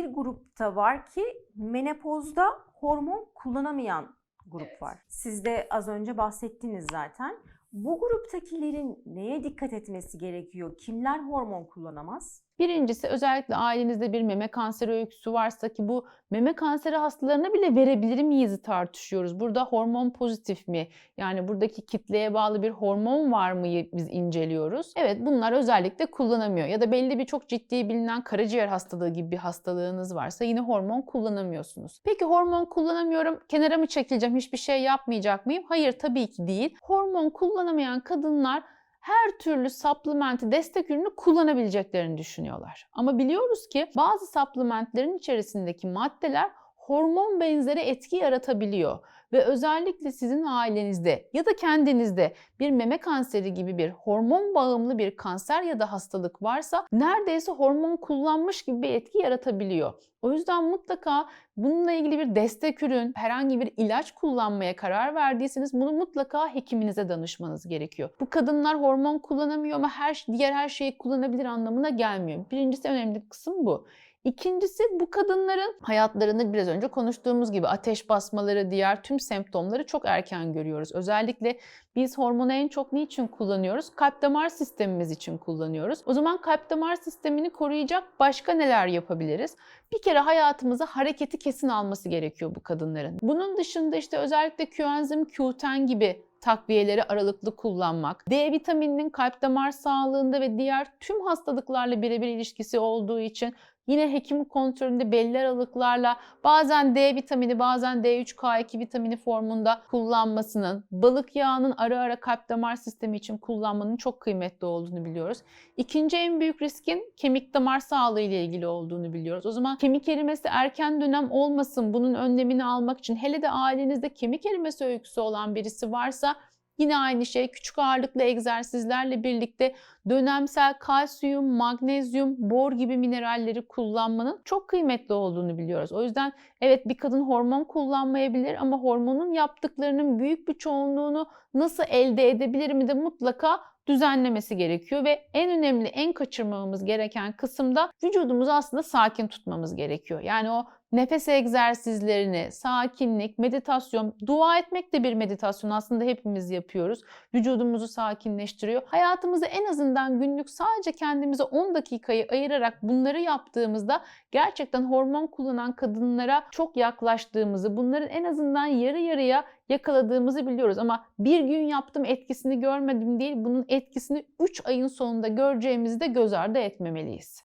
bir grupta var ki menopozda hormon kullanamayan grup var. Siz de az önce bahsettiniz zaten. Bu gruptakilerin neye dikkat etmesi gerekiyor? Kimler hormon kullanamaz? Birincisi özellikle ailenizde bir meme kanseri öyküsü varsa ki bu meme kanseri hastalarına bile verebilir miyiz tartışıyoruz. Burada hormon pozitif mi? Yani buradaki kitleye bağlı bir hormon var mı biz inceliyoruz. Evet bunlar özellikle kullanamıyor. Ya da belli bir çok ciddi bilinen karaciğer hastalığı gibi bir hastalığınız varsa yine hormon kullanamıyorsunuz. Peki hormon kullanamıyorum, kenara mı çekileceğim, hiçbir şey yapmayacak mıyım? Hayır tabii ki değil. Hormon kullanamayan kadınlar her türlü supplement'i, destek ürünü kullanabileceklerini düşünüyorlar. Ama biliyoruz ki bazı supplementlerin içerisindeki maddeler hormon benzeri etki yaratabiliyor ve özellikle sizin ailenizde ya da kendinizde bir meme kanseri gibi bir hormon bağımlı bir kanser ya da hastalık varsa neredeyse hormon kullanmış gibi bir etki yaratabiliyor. O yüzden mutlaka bununla ilgili bir destek ürün, herhangi bir ilaç kullanmaya karar verdiyseniz bunu mutlaka hekiminize danışmanız gerekiyor. Bu kadınlar hormon kullanamıyor ama her diğer her şeyi kullanabilir anlamına gelmiyor. Birincisi önemli kısım bu. İkincisi bu kadınların hayatlarında biraz önce konuştuğumuz gibi ateş basmaları, diğer tüm semptomları çok erken görüyoruz. Özellikle biz hormonu en çok niçin kullanıyoruz? Kalp damar sistemimiz için kullanıyoruz. O zaman kalp damar sistemini koruyacak başka neler yapabiliriz? Bir kere hayatımıza hareketi kesin alması gerekiyor bu kadınların. Bunun dışında işte özellikle coenzim Q10 gibi takviyeleri aralıklı kullanmak, D vitamininin kalp damar sağlığında ve diğer tüm hastalıklarla birebir ilişkisi olduğu için Yine hekim kontrolünde belli aralıklarla bazen D vitamini bazen D3K2 vitamini formunda kullanmasının, balık yağının ara ara kalp damar sistemi için kullanmanın çok kıymetli olduğunu biliyoruz. İkinci en büyük riskin kemik damar sağlığı ile ilgili olduğunu biliyoruz. O zaman kemik erimesi erken dönem olmasın bunun önlemini almak için hele de ailenizde kemik erimesi öyküsü olan birisi varsa Yine aynı şey küçük ağırlıklı egzersizlerle birlikte dönemsel kalsiyum, magnezyum, bor gibi mineralleri kullanmanın çok kıymetli olduğunu biliyoruz. O yüzden evet bir kadın hormon kullanmayabilir ama hormonun yaptıklarının büyük bir çoğunluğunu nasıl elde edebilir mi de mutlaka düzenlemesi gerekiyor ve en önemli, en kaçırmamamız gereken kısımda vücudumuzu aslında sakin tutmamız gerekiyor. Yani o nefes egzersizlerini, sakinlik, meditasyon, dua etmek de bir meditasyon aslında hepimiz yapıyoruz. Vücudumuzu sakinleştiriyor. Hayatımızı en azından günlük sadece kendimize 10 dakikayı ayırarak bunları yaptığımızda gerçekten hormon kullanan kadınlara çok yaklaştığımızı, bunların en azından yarı yarıya yakaladığımızı biliyoruz. Ama bir gün yaptım etkisini görmedim değil, bunun etkisini 3 ayın sonunda göreceğimizi de göz ardı etmemeliyiz.